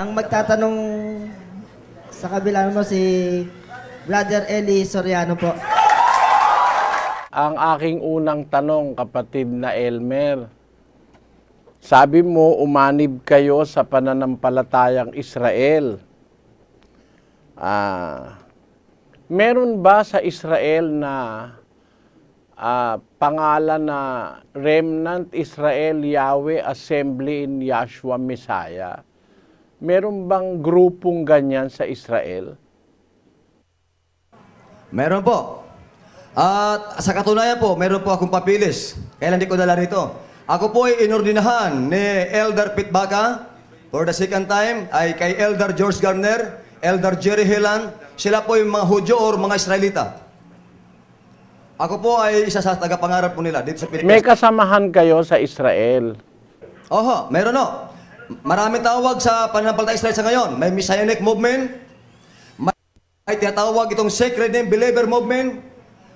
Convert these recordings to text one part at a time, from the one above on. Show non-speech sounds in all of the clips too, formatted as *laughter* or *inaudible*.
Ang magtatanong sa kabila mo si Brother Eli Soriano po. Ang aking unang tanong, kapatid na Elmer, sabi mo umanib kayo sa pananampalatayang Israel. Ah, meron ba sa Israel na ah, pangalan na Remnant Israel Yahweh Assembly in Yahshua Messiah? Meron bang grupong ganyan sa Israel? Meron po. At sa katunayan po, meron po akong papilis. Kailan di ko dala rito. Ako po ay inordinahan ni Elder Pete Baca for the second time ay kay Elder George Garner, Elder Jerry Hillan. Sila po yung mga Hudyo or mga Israelita. Ako po ay isa sa tagapangarap po nila dito sa May Pilipinas. kasamahan kayo sa Israel. Oho, meron no. Maraming tawag sa pananampalataya Israel sa ngayon. May Messianic movement, may, tinatawag itong Sacred Name Believer movement,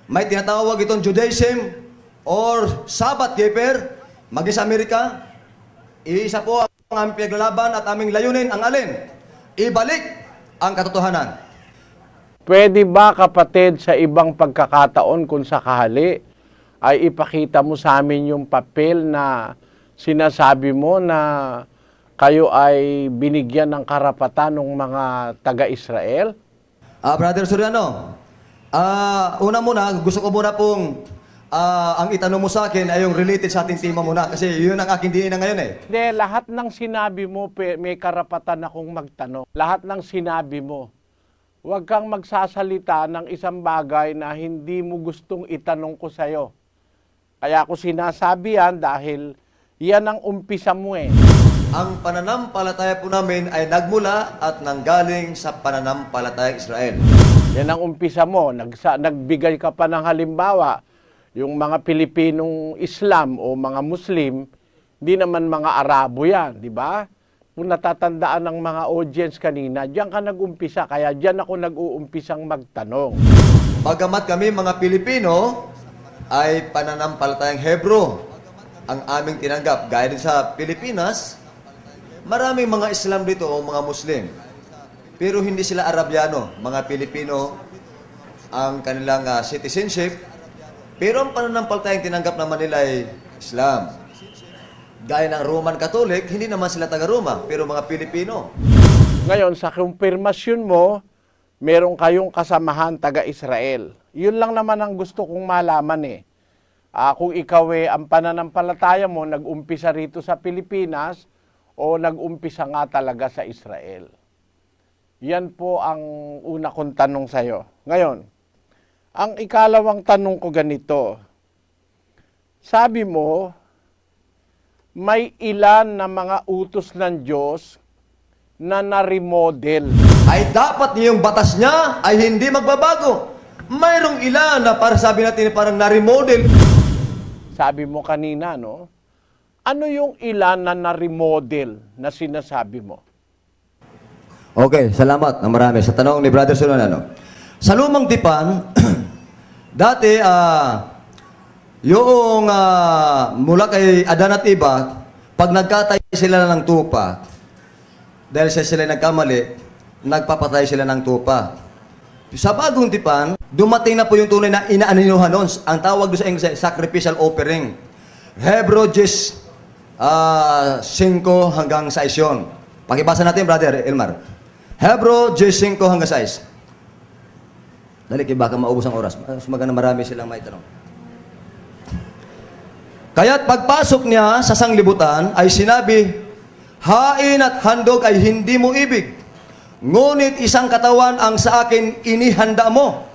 may tinatawag itong Judaism or Sabbath Keeper, maging sa Amerika. Iisa po ang aming pinaglalaban at aming layunin ang alin? Ibalik ang katotohanan. Pwede ba kapatid sa ibang pagkakataon kung sakali ay ipakita mo sa amin yung papel na sinasabi mo na kayo ay binigyan ng karapatan ng mga taga-Israel? Ah, Brother Soriano, ah, una muna, gusto ko muna pong ah, ang itanong mo sa akin ay yung related sa ating tema muna kasi yun ang aking diin na ngayon eh. Hindi, lahat ng sinabi mo, may karapatan akong magtanong. Lahat ng sinabi mo. Huwag kang magsasalita ng isang bagay na hindi mo gustong itanong ko sa'yo. Kaya ako sinasabi yan dahil yan ang umpisa mo eh. Ang pananampalataya po namin ay nagmula at nanggaling sa pananampalataya Israel. Yan ang umpisa mo. Nagsa, nagbigay ka pa ng halimbawa. Yung mga Pilipinong Islam o mga Muslim, hindi naman mga Arabo yan, di ba? Kung natatandaan ng mga audience kanina, diyan ka nag-umpisa. Kaya diyan ako nag-uumpisang magtanong. Bagamat kami mga Pilipino ay pananampalatayang Hebro ang aming tinanggap. Gaya din sa Pilipinas, maraming mga Islam dito o mga Muslim. Pero hindi sila Arabyano, mga Pilipino ang kanilang ah, citizenship. Pero ang pananampalatayang tinanggap naman nila ay Islam. Gaya ng Roman Catholic, hindi naman sila taga-Roma, pero mga Pilipino. Ngayon, sa kumpirmasyon mo, meron kayong kasamahan taga-Israel. Yun lang naman ang gusto kong malaman eh. Ah, kung ikaw eh, ang pananampalataya mo, nag-umpisa rito sa Pilipinas o nag-umpisa nga talaga sa Israel. Yan po ang una kong tanong sa'yo. Ngayon, ang ikalawang tanong ko ganito. Sabi mo, may ilan na mga utos ng Diyos na na-remodel. ay dapat yung batas niya ay hindi magbabago. Mayroong ilan na para sabi natin parang na-remodel. Sabi mo kanina, no? Ano yung ilan na na-remodel na sinasabi mo? Okay, salamat na marami sa tanong ni Brother Solano. Sa lumang tipan, *clears throat* dati ah yung ah, mula kay Adan at Iba, pag nagkatay sila ng tupa, dahil sa sila nagkamali, nagpapatay sila ng tupa. Sa bagong tipan, dumating na po yung tunay na inaaninuhan noon. Ang tawag doon sa English, sacrificial offering. Hebrew 10, ah 5 hanggang 6 yun. Pakibasa natin, brother Elmar. Hebrew 10, 5 hanggang 6. Dali, kaya baka maubos ang oras. Mas maganda marami silang may tanong. Kaya't pagpasok niya sa sanglibutan ay sinabi, Hain at handog ay hindi mo ibig. Ngunit isang katawan ang sa akin inihanda mo.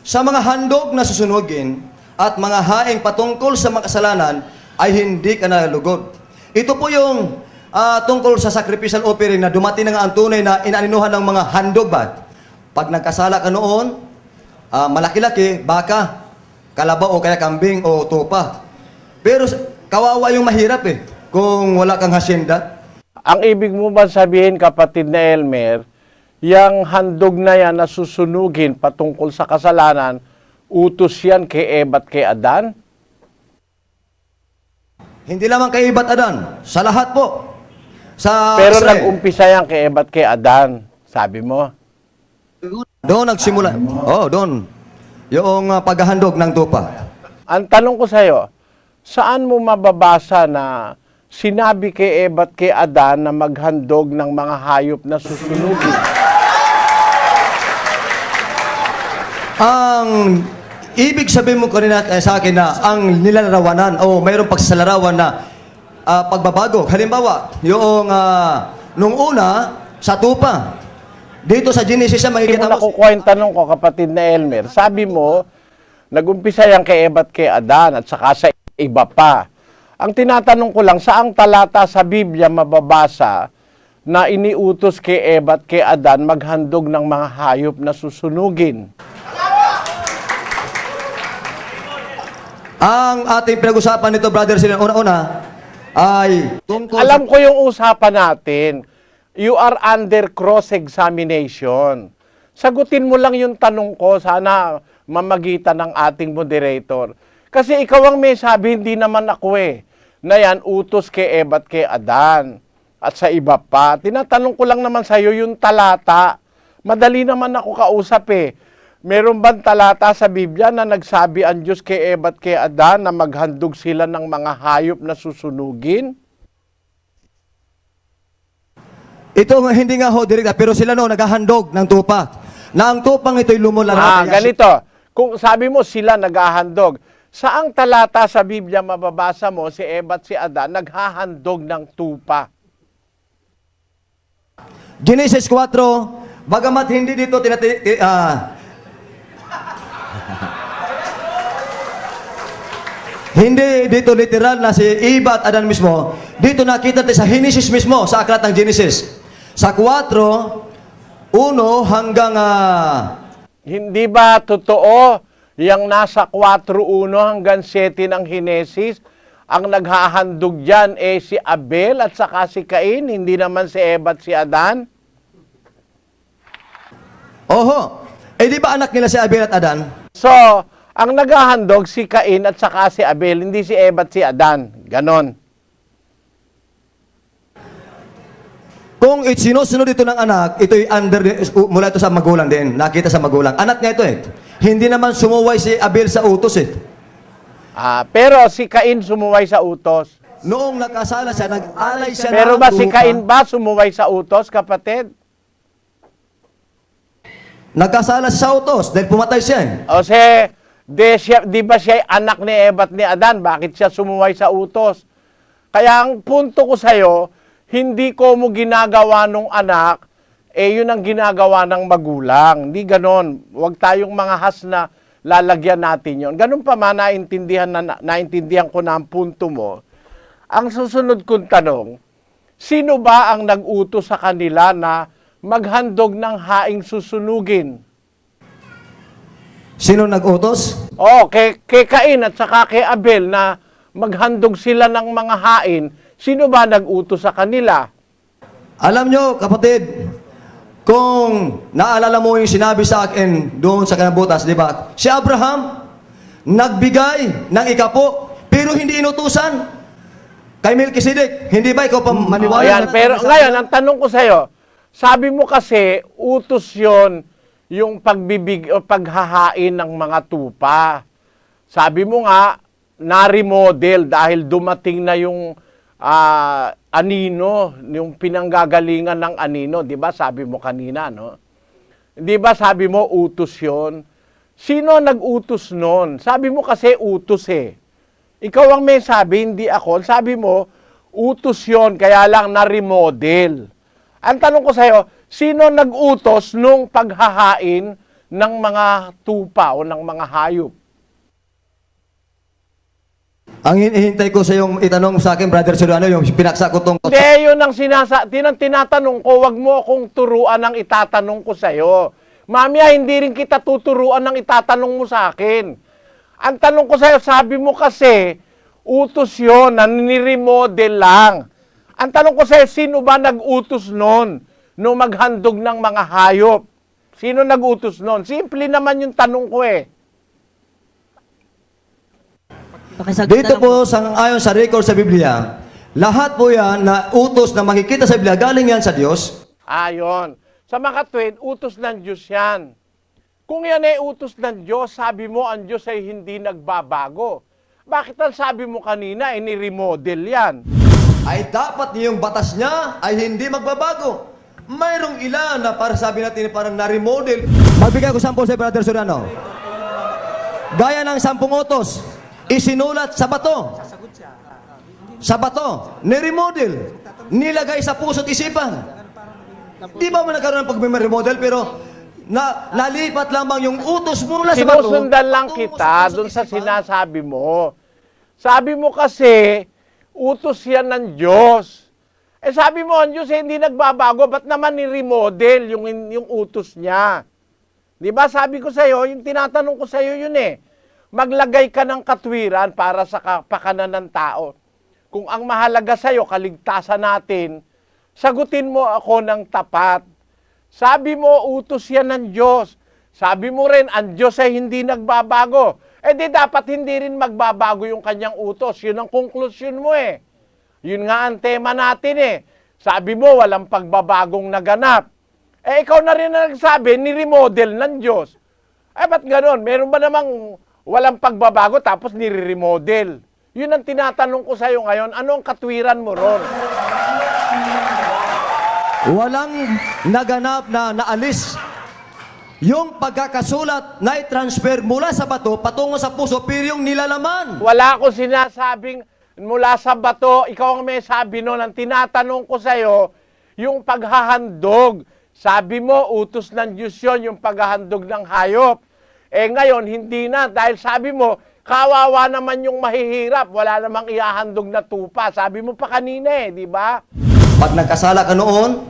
Sa mga handog na susunugin at mga haing patungkol sa mga kasalanan ay hindi ka nalugod. Ito po yung ah, tungkol sa sacrificial offering na dumating na nga ang tunay na inaninuhan ng mga handog ba? Pag nagkasala ka noon, ah, malaki-laki, baka, kalabaw o kaya kambing o tupa. Pero kawawa yung mahirap eh, kung wala kang hasyenda. Ang ibig mo ba sabihin, kapatid na Elmer, yung handog na yan na susunugin patungkol sa kasalanan, utos yan kay Eva at kay Adan? Hindi lamang kay Ibat Adan, sa lahat po. sa Pero Israel. nag-umpisa yan kay Eva at kay Adan. Sabi mo. Doon nagsimula. Oh, doon. Yung ah, paghahandog ng tupa. Ang tanong ko sa'yo, saan mo mababasa na sinabi kay Eva at kay Adan na maghandog ng mga hayop na susunugin? Ang ibig sabihin mo kanina eh, sa akin na ang nilalarawanan o mayroong pagsasalarawan na ah, pagbabago. Halimbawa, yung ah, nung una, sa tupa. Dito sa Genesis siya Hindi makikita mo yung tanong ko, kapatid na Elmer. Sabi mo, nag-umpisa yan kay Eva at kay Adan at saka sa iba pa. Ang tinatanong ko lang, saang talata sa Biblia mababasa na iniutos kay Eva at kay Adan maghandog ng mga hayop na susunugin? Ang ating pinag-usapan nito, brother, sila una-una, ay tungkol Alam ko yung usapan natin. You are under cross-examination. Sagutin mo lang yung tanong ko, sana mamagitan ng ating moderator. Kasi ikaw ang may sabi, hindi naman ako eh. Na yan, utos kay Eva at kay Adan. At sa iba pa. Tinatanong ko lang naman sa'yo yung talata. Madali naman ako kausap eh. Meron bang talata sa Biblia na nagsabi ang Diyos kay Eva at kay Adan na maghandog sila ng mga hayop na susunugin? Ito hindi nga ho direkta, pero sila no, naghahandog ng tupa. Na ang tupang ito'y lumulan. Ah, ganito. Kung sabi mo sila naghahandog, saang talata sa Biblia mababasa mo si Eva at si Adan naghahandog ng tupa? Genesis 4, bagamat hindi dito tinati... eh, hindi dito literal na si Eva at Adan mismo. Dito nakita natin sa Genesis mismo, sa aklat ng Genesis. Sa 4, 1 hanggang... ah, Hindi ba totoo yung nasa 4.1 hanggang 7 ng Hinesis? Ang naghahandog dyan eh si Abel at saka si Cain, hindi naman si Eva at si Adan? oho, eh di ba anak nila si Abel at Adan? So, ang naghahandog si Cain at saka si Abel, hindi si Eva at si Adan. Ganon. Kung sinusunod ito ng anak, ito'y under, mula ito sa magulang din. Nakita sa magulang. Anak niya ito eh. Hindi naman sumuway si Abel sa utos eh. Ah, pero si Cain sumuway sa utos. Noong nakasala siya, nag-alay siya Pero ng ba si. Cain ba sumuway sa utos, kapatid? Nagkasala siya sa utos dahil pumatay siya eh. O si, di, siya, di ba siya anak ni Eva at ni Adan? Bakit siya sumuway sa utos? Kaya ang punto ko sa'yo, hindi ko mo ginagawa nung anak, eh yun ang ginagawa ng magulang. Hindi ganon. Huwag tayong mga has na lalagyan natin yon. Ganun pa man, naintindihan, na, naintindihan ko na ang punto mo. Ang susunod kong tanong, sino ba ang nag-utos sa kanila na maghandog ng haing susunugin? Sino nag-utos? Oh, kay, kay Cain at saka kay Abel na maghandog sila ng mga hain, sino ba nag-utos sa kanila? Alam nyo, kapatid, kung naalala mo yung sinabi sa akin doon sa kanabutas, di ba? Si Abraham, nagbigay ng ikapo, pero hindi inutusan. Kay Melchizedek, hindi ba ikaw pa maniwala? Ayan, pero ngayon, ang tanong ko sa'yo, sabi mo kasi, utos yon yung pagbibig, o paghahain ng mga tupa. Sabi mo nga, na-remodel dahil dumating na yung ah, anino, yung pinanggagalingan ng anino, di ba? Sabi mo kanina, no? Di ba sabi mo utos yon? Sino nag-utos nun? Sabi mo kasi utos eh. Ikaw ang may sabi, hindi ako. Sabi mo, utos yon kaya lang na-remodel. Ang tanong ko sa'yo, sino nag-utos nung paghahain ng mga tupa o ng mga hayop? Ang hinihintay ko sa yung itanong sa akin, Brother Soriano, yung pinaksa ko tong... Hindi, yun ang sinasa, tinang tinatanong ko, wag mo akong turuan ang itatanong ko sa'yo. Mamaya, hindi rin kita tuturuan ng itatanong mo sa akin. Ang tanong ko sa'yo, sabi mo kasi, utos yun, na niremodel lang. Ang tanong ko sa'yo, sino ba nag-utos nun? Nung maghandog ng mga hayop? Sino nag-utos nun? Simple naman yung tanong ko eh. Pakisagot Dito po, sa, ayon sa record sa Biblia, Lahat po yan na utos na makikita sa Biblia, galing yan sa Diyos. Ayon. Sa mga katwid, utos ng Diyos yan. Kung yan ay utos ng Diyos, sabi mo ang Diyos ay hindi nagbabago. Bakit ang sabi mo kanina, ay ni-remodel yan? Ay dapat yung batas niya ay hindi magbabago. Mayroong ilan na para sabi natin parang na-remodel. Magbigay ko sample sa Brother Soriano. Gaya ng sampung utos, isinulat sa bato. Sa bato, ni-remodel. Nilagay sa puso't isipan. Di ba man nagkaroon ng pag-remodel pero na, nalipat lamang yung utos mula sa bato. Sinusundan lang kita doon sa sinasabi mo. Sabi mo kasi, utos yan ng Diyos. Eh sabi mo, ang Diyos eh, hindi nagbabago, ba't naman ni-remodel yung, yung utos niya? Di ba sabi ko sa'yo, yung tinatanong ko sa'yo yun eh. Maglagay ka ng katwiran para sa kapakanan ng tao. Kung ang mahalaga sa'yo, kaligtasan natin, sagutin mo ako ng tapat. Sabi mo, utos yan ng Diyos. Sabi mo rin, ang Diyos ay hindi nagbabago. Eh di dapat hindi rin magbabago yung kanyang utos. Yun ang konklusyon mo eh. Yun nga ang tema natin eh. Sabi mo, walang pagbabagong naganap. Eh ikaw na rin ang nagsabi, ni-remodel ng Diyos. Eh ba't ganon? Meron ba namang walang pagbabago tapos nire-remodel? Yun ang tinatanong ko sa'yo ngayon. Ano ang katwiran mo ron? Walang naganap na naalis. Yung pagkakasulat na i-transfer mula sa bato patungo sa puso, pero yung nilalaman. Wala akong sinasabing mula sa bato, ikaw ang may sabi noon. Ang tinatanong ko sa'yo, yung paghahandog. Sabi mo, utos ng Diyos yun, yung paghahandog ng hayop. Eh ngayon, hindi na. Dahil sabi mo, kawawa naman yung mahihirap. Wala namang ihahandog na tupa. Sabi mo pa kanina eh, di ba? Pag nagkasala ka noon,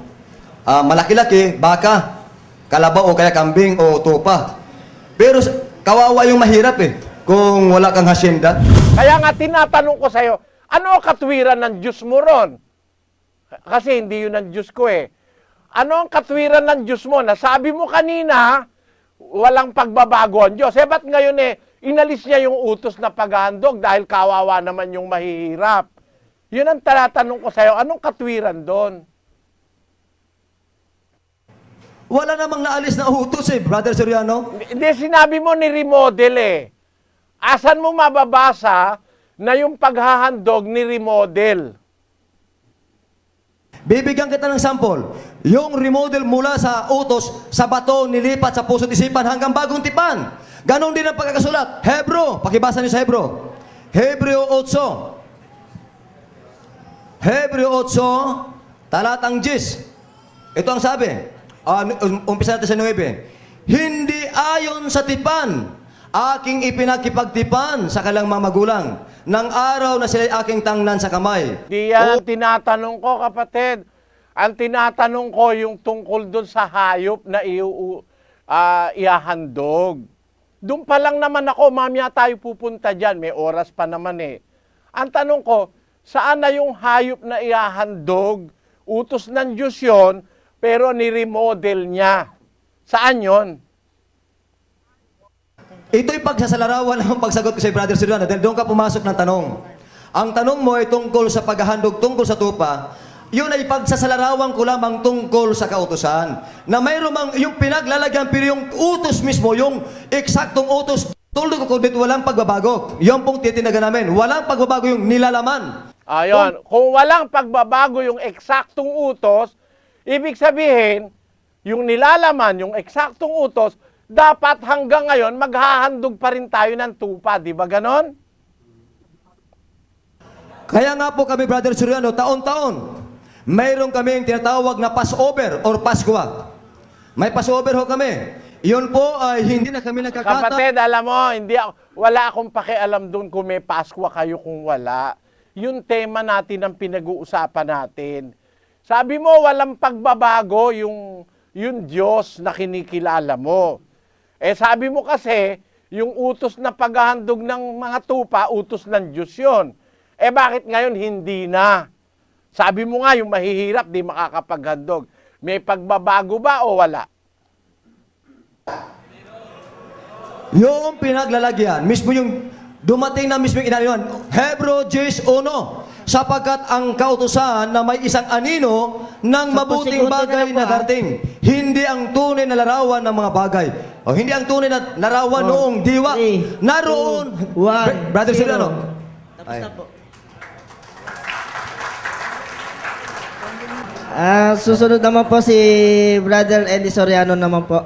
ah, malaki-laki, baka, kalabaw o kaya kambing o tupa. Pero kawawa yung mahirap eh, kung wala kang hasyenda. Kaya nga tinatanong ko sa'yo, ano ang katwiran ng Diyos mo ron? Kasi hindi yun ang Diyos ko eh. Ano ang katwiran ng Diyos mo? Nasabi mo kanina, walang pagbabago ang Diyos. Eh, ba't ngayon eh, inalis niya yung utos na paghahandog dahil kawawa naman yung mahihirap? Yun ang tinatanong ko sa'yo, anong katwiran doon? Wala namang naalis na utos eh, Brother Soriano. Hindi, sinabi mo ni remodel eh. Asan mo mababasa na yung paghahandog ni remodel? Bibigyan kita ng sample. Yung remodel mula sa utos, sa bato, nilipat sa puso't isipan hanggang bagong tipan. Ganon din ang pagkakasulat. Hebro, pakibasa niyo sa Hebro. Hebreo 8. Hebreo 8, talatang 10. Ito ang sabi. Um- umpisa natin sa 9. Hindi ayon sa tipan, aking ipinakipagtipan sa kalang mga magulang, ng araw na sila'y aking tangnan sa kamay. Di yan ang tinatanong ko, kapatid. Ang tinatanong ko yung tungkol doon sa hayop na iu, ah, iahandog. Doon pa lang naman ako, mamaya tayo pupunta dyan. May oras pa naman eh. Ang tanong ko, saan na yung hayop na iahandog? Utos ng Diyos yun, pero ni-remodel niya. Saan yon? Ito'y pagsasalarawan ng pagsagot ko sa Brother Soriano dahil doon ka pumasok ng tanong. Ang tanong mo ay tungkol sa paghahandog tungkol sa tupa, yun ay pagsasalarawan ko lamang tungkol sa kautosan. Na mayroon mang yung pinaglalagyan pero yung utos mismo, yung eksaktong utos, tulad ko dito walang pagbabago. Yung pong titinagan namin, walang pagbabago yung nilalaman. Ayon, kung walang pagbabago yung eksaktong utos, ibig sabihin, yung nilalaman, yung eksaktong utos, dapat hanggang ngayon maghahandog pa rin tayo ng tupa, di ba ganon? Kaya nga po kami, Brother Soriano, taon-taon, mayroon kaming tinatawag na Passover or Paskwa. May Passover ho kami. Iyon po ay hindi na kami nakakata. Kapatid, alam mo, hindi ako, wala akong pakialam doon kung may Paskwa kayo kung wala. Yung tema natin ang pinag-uusapan natin. Sabi mo, walang pagbabago yung, yung Diyos na kinikilala mo. Eh sabi mo kasi, yung utos na paghahandog ng mga tupa, utos ng Diyos yun. Eh bakit ngayon hindi na? Sabi mo nga, yung mahihirap, di makakapaghandog. May pagbabago ba o wala? Yung pinaglalagyan, mismo yung dumating na mismo yung inano yun, Hebro 10.1. sapagkat ang kautusan na may isang anino ng mabuting bagay na darating. Hindi ang tunay na larawan ng mga bagay. O hindi ang tunay na larawan noong diwa. three, Naroon. two, one, Br- Brother. Soriano. Tapos Ay. na po. Ah, susunod naman po si Brother Eli Soriano naman po.